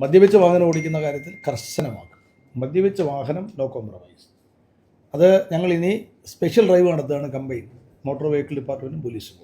മദ്യപിച്ച് വാഹനം ഓടിക്കുന്ന കാര്യത്തിൽ കർശനമാക്കും. മദ്യപിച്ച വാഹനം നോ കോംപ്രമൈസ് അത് ഞങ്ങൾ ഇനി സ്പെഷ്യൽ ഡ്രൈവ് നടത്തുകയാണ് കമ്പൈൻ മോട്ടോർ വെഹിക്കിൾ ഡിപ്പാർട്ട്മെന്റും പോലീസും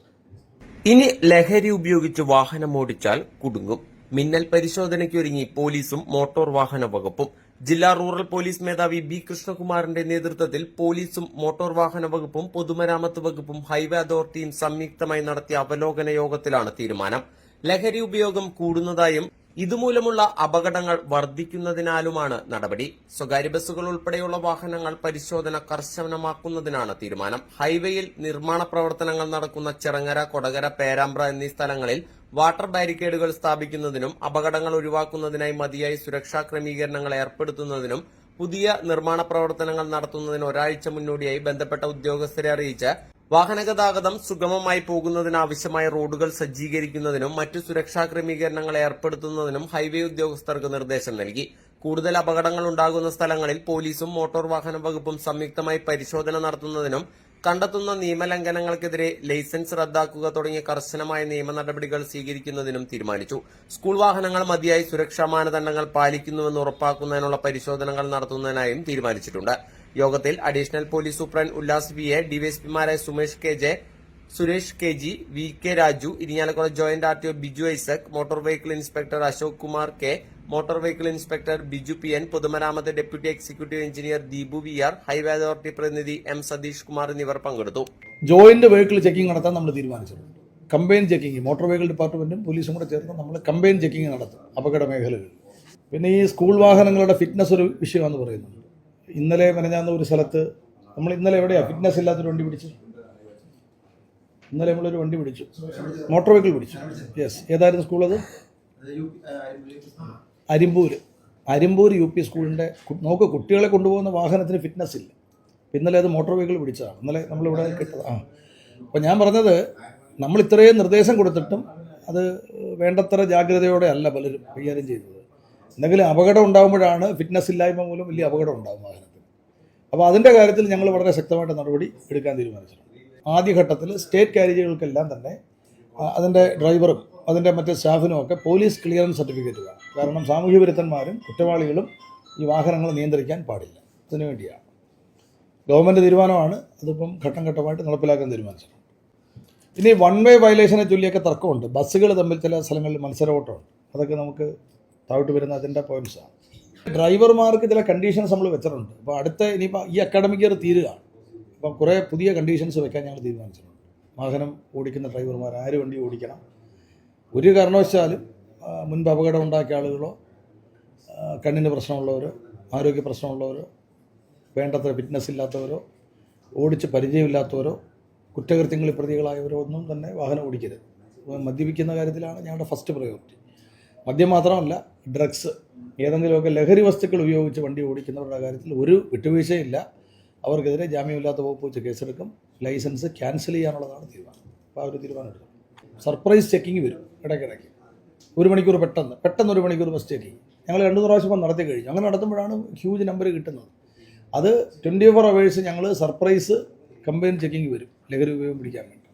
ഇനി ലഹരി ഉപയോഗിച്ച് വാഹനം ഓടിച്ചാൽ കുടുങ്ങും. മിന്നൽ പരിശോധനയ്ക്കൊരുങ്ങി പോലീസും മോട്ടോർ വാഹന വകുപ്പും. ജില്ലാ റൂറൽ പോലീസ് മേധാവി ബി കൃഷ്ണകുമാറിന്റെ നേതൃത്വത്തിൽ പോലീസും മോട്ടോർ വാഹന വകുപ്പും പൊതുമരാമത്ത് വകുപ്പും ഹൈവേ അതോറിറ്റിയും സംയുക്തമായി നടത്തിയ അവലോകന യോഗത്തിലാണ് തീരുമാനം. ലഹരി ഉപയോഗം കൂടുന്നതായും ഇതുമൂലമുള്ള അപകടങ്ങൾ വർദ്ധിക്കുന്നതിനാലുമാണ് നടപടി. സ്വകാര്യ ബസ്സുകൾ ഉൾപ്പെടെയുള്ള വാഹനങ്ങൾ പരിശോധന കർശനമാക്കുന്നതിനാണ് തീരുമാനം. ഹൈവേയിൽ നിർമ്മാണ പ്രവർത്തനങ്ങൾ നടക്കുന്ന ചെറങ്ങര കൊടകര പേരാമ്പ്ര എന്നീ സ്ഥലങ്ങളിൽ വാട്ടർ ബാരിക്കേഡുകൾ സ്ഥാപിക്കുന്നതിനും അപകടങ്ങൾ ഒഴിവാക്കുന്നതിനായി മതിയായ സുരക്ഷാ ക്രമീകരണങ്ങൾ ഏർപ്പെടുത്തുന്നതിനും പുതിയ നിർമ്മാണ പ്രവർത്തനങ്ങൾ നടത്തുന്നതിന് ഒരാഴ്ച മുന്നോടിയായി ബന്ധപ്പെട്ട ഉദ്യോഗസ്ഥരെ അറിയിച്ച് വാഹനഗതാഗതം സുഗമമായി പോകുന്നതിനാവശ്യമായ റോഡുകൾ സജ്ജീകരിക്കുന്നതിനും മറ്റു സുരക്ഷാ ക്രമീകരണങ്ങൾ ഏർപ്പെടുത്തുന്നതിനും ഹൈവേ ഉദ്യോഗസ്ഥർക്ക് നിർദ്ദേശം നൽകി. കൂടുതൽ അപകടങ്ങൾ ഉണ്ടാകുന്ന സ്ഥലങ്ങളിൽ പോലീസും മോട്ടോർ വാഹന വകുപ്പും സംയുക്തമായി പരിശോധന നടത്തുന്നതിനും കണ്ടെത്തുന്ന നിയമലംഘനങ്ങൾക്കെതിരെ ലൈസൻസ് റദ്ദാക്കുക തുടങ്ങിയ കർശനമായ നിയമ നടപടികൾ സ്വീകരിക്കുന്നതിനും തീരുമാനിച്ചു. സ്കൂൾ വാഹനങ്ങൾ മതിയായി സുരക്ഷാ മാനദണ്ഡങ്ങൾ പാലിക്കുന്നുവെന്ന് ഉറപ്പാക്കുന്നതിനുള്ള പരിശോധനകൾ നടത്തുന്നതിനായും തീരുമാനിച്ചിട്ടുണ്ട്. യോഗത്തിൽ additional police superintendent Ullas V A ഡിവൈഎസ്പിമാരായ Sumesh K J Suresh K G V K Raju Irinjalakuda joint R T O Biju Isaac motor vehicle inspector Ashok Kumar K motor vehicle inspector Biju P N പൊതുമരാമത്ത് deputy executive engineer Deepu V R highway authority പ്രതിനിധി M Satheesh Kumar എന്നിവർ പങ്കെടുത്തു. Joint vehicle checking നടത്താൻ നമ്മൾ തീരുമാനിച്ചിട്ടുണ്ട് combine checking motor vehicle ഡിപ്പാർട്ട്മെന്റും പോലീസും കൂടെ ചേർന്ന് നമ്മൾ കമ്പൈൻ ചെക്കിംഗ് നടത്തും അപകട മേഖലകളിൽ. പിന്നെ ഈ സ്കൂൾ വാഹനങ്ങളുടെ ഫിറ്റ്നസ് ഒരു വിഷയമാണെന്ന് പറയുന്നുണ്ട്. ഇന്നലെ മെനഞ്ഞാന്ന ഒരു സ്ഥലത്ത് നമ്മൾ ഇന്നലെ എവിടെയാണ് ഫിറ്റ്നസ് ഇല്ലാത്തൊരു വണ്ടി പിടിച്ചു. ഇന്നലെ നമ്മളൊരു വണ്ടി പിടിച്ചു. മോട്ടോർ വെഹിക്കിൾ പിടിച്ചു. യെസ് ഏതായിരുന്നു സ്കൂൾ അത്? അരിമ്പൂർ. അരിമ്പൂർ യു പി സ്കൂളിന്റെ നമുക്ക് കുട്ടികളെ കൊണ്ടുപോകുന്ന വാഹനത്തിന് ഫിറ്റ്നസ് ഇല്ല. ഇന്നലെ അത് മോട്ടോർ വെഹിക്കിൾ പിടിച്ചതാണ്. ഇന്നലെ നമ്മളിവിടെ കിട്ടത് ആ. അപ്പോൾ ഞാൻ പറഞ്ഞത് നമ്മൾ ഇത്രയും നിർദ്ദേശം കൊടുത്തിട്ടും അത് വേണ്ടത്ര ജാഗ്രതയോടെ അല്ല പലരും കൈകാര്യം ചെയ്തത്. എന്തെങ്കിലും അപകടം ഉണ്ടാകുമ്പോഴാണ് ഫിറ്റ്നസ് ഇല്ലായ്മ മൂലം വലിയ അപകടം ഉണ്ടാകും വാഹനത്തിന് അപ്പോൾ അതിന്റെ കാര്യത്തിൽ ഞങ്ങൾ വളരെ ശക്തമായിട്ട് നടപടി എടുക്കാൻ തീരുമാനിച്ചിട്ടുണ്ട്. ആദ്യഘട്ടത്തിൽ സ്റ്റേറ്റ് കാരേജുകൾക്കെല്ലാം തന്നെ അതിന്റെ ഡ്രൈവറും അതിന്റെ മറ്റ് സ്റ്റാഫിനും ഒക്കെ പോലീസ് ക്ലിയറൻസ് സർട്ടിഫിക്കറ്റ് വേണം. കാരണം സാമൂഹ്യ വിരുദ്ധന്മാരും കുറ്റവാളികളും ഈ വാഹനങ്ങൾ നിയന്ത്രിക്കാൻ പാടില്ല. അതിനു വേണ്ടിയാണ്. ഗവൺമെന്റ് തീരുമാനമാണ്. അതിപ്പം ഘട്ടം ഘട്ടമായിട്ട് നടപ്പിലാക്കാൻ തീരുമാനിച്ചിട്ടുണ്ട്. ഇനി വൺ വേ വയലേഷനെ ചൊല്ലിയൊക്കെ തർക്കമുണ്ട്. ബസ്സുകൾ തമ്മിൽ ചില സ്ഥലങ്ങളിൽ മത്സരവോട്ടമുണ്ട്. അതൊക്കെ നമുക്ക് താഴോട്ട് വരുന്ന അതിന്റെ പോയിൻസാണ് ഡ്രൈവർമാർക്ക് ചില കണ്ടീഷൻസ് നമ്മൾ വെച്ചിട്ടുണ്ട്. അപ്പോൾ അടുത്ത ഇനിയിപ്പോൾ ഈ അക്കാഡമിക് ഇയർ തീരുകയാണ് അപ്പം കുറേ പുതിയ കണ്ടീഷൻസ് വെക്കാൻ ഞങ്ങൾ തീരുമാനിച്ചിട്ടുണ്ട്. വാഹനം ഓടിക്കുന്ന ഡ്രൈവർമാർ ആര് വണ്ടി ഓടിക്കണം? ഒരു കാരണവശാലും മുൻപ് അപകടം ഉണ്ടാക്കിയ ആളുകളോ കണ്ണിന് പ്രശ്നമുള്ളവരോ ആരോഗ്യ പ്രശ്നമുള്ളവരോ വേണ്ടത്ര ഫിറ്റ്നസ് ഇല്ലാത്തവരോ ഓടിച്ച് പരിചയമില്ലാത്തവരോ കുറ്റകൃത്യങ്ങളിൽ പ്രതികളായവരോ ഒന്നും തന്നെ വാഹനം ഓടിക്കരുത്. അപ്പോൾ മദ്യപിക്കുന്ന കാര്യത്തിലാണ് ഞങ്ങളുടെ ഫസ്റ്റ് പ്രയോറിറ്റി മദ്യം മാത്രമല്ല ഡ്രഗ്സ് ഏതെങ്കിലുമൊക്കെ ലഹരി വസ്തുക്കൾ ഉപയോഗിച്ച് വണ്ടി ഓടിക്കുന്നവരുടെ കാര്യത്തിൽ ഒരു വിട്ടുവീഴ്ചയില്ല അവർക്കെതിരെ ജാമ്യമില്ലാത്ത വകുപ്പ് വെച്ച് കേസെടുക്കും. ലൈസൻസ് ക്യാൻസൽ ചെയ്യാനുള്ളതാണ് തീരുമാനം. അപ്പോൾ ആ ഒരു തീരുമാനം എടുക്കും. സർപ്രൈസ് ചെക്കിങ് വരും ഇടയ്ക്കിടയ്ക്ക്. ഒരു മണിക്കൂർ പെട്ടെന്ന് പെട്ടെന്ന് ഒരു മണിക്കൂർ ബസ് ചെക്കിങ് ഞങ്ങൾ രണ്ട് പ്രാവശ്യം നടത്തി കഴിഞ്ഞു. അങ്ങനെ നടത്തുമ്പോഴാണ് ഹ്യൂജ് നമ്പർ കിട്ടുന്നത്. അത് ട്വന്റി ഫോർ അവേഴ്സ് ഞങ്ങൾ സർപ്രൈസ് കമ്പൈൻ ചെക്കിങ് വരും. ലഹരി ഉപയോഗം പിടിക്കാൻ വേണ്ടി.